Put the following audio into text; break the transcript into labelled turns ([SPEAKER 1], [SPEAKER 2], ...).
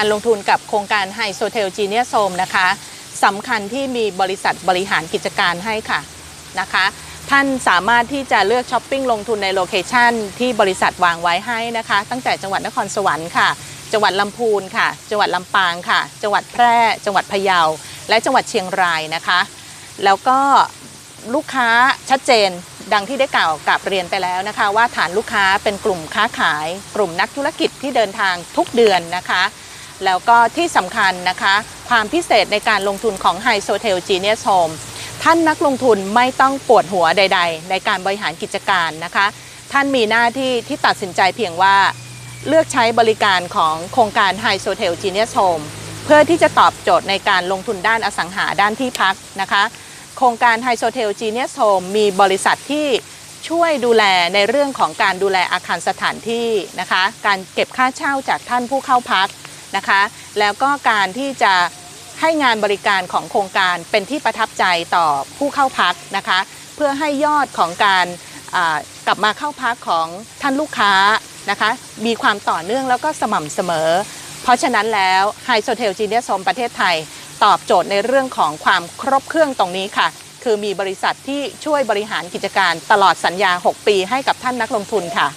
[SPEAKER 1] การลงทุนกับโครงการไฮโซเทลจีเนียโซมนะคะสำคัญที่มีบริษัทบริหารกิจการให้ค่ะนะคะ ท่านสามารถที่จะเลือกช้อปปิ้งลงทุนในโลเคชันที่บริษัทวางไว้ให้นะคะ ตั้งแต่จังหวัดนครสวรรค์ค่ะ จังหวัดลำพูนค่ะ จังหวัดลำปางค่ะ จังหวัดแพร่ จังหวัดพะเยา และจังหวัดเชียงรายนะคะ แล้วก็ลูกค้าชัดเจนดังที่ได้กล่าวกับเรียนไปแล้วนะคะ ว่าฐานลูกค้าเป็นกลุ่มค้าขาย กลุ่มนักธุรกิจที่เดินทางทุกเดือนนะคะ แล้วก็ที่สำคัญนะคะ ความพิเศษในการลงทุนของ h i s o t e l Genius Home ท่านนักลงทุนไม่ต้องปวดหัวใด ๆ ในการบริหารกิจการนะคะ ท่านมีหน้าที่ที่ตัดสินใจเพียงว่า เลือกใช้บริการของโครงการ h i s o t e l Genius Home เพื่อที่จะตอบโจทย์ในการลงทุนด้านอสังหาด้านที่พักนะคะ โครงการ h i s o t e l Genius Home มีบริษัทที่ช่วยดูแลในเรื่องของการดูแลอาคารสถานที่นะคะ การเก็บค่าเช่าจากท่านผู้เข้าพัก นะคะ แล้วก็การที่จะให้งานบริการของโครงการเป็นที่ประทับใจต่อผู้เข้าพักนะคะ เพื่อให้ยอดของการกลับมาเข้าพักของท่านลูกค้านะคะ มีความต่อเนื่องแล้วก็สม่ำเสมอ เพราะฉะนั้นแล้วไฮโซเทลจีเนียสมประเทศไทย ตอบโจทย์ในเรื่องของความครบเครื่องตรงนี้ค่ะ คือมีบริษัทที่ช่วยบริหารกิจการตลอดสัญญา 6 ปีให้กับท่านนักลงทุนค่ะ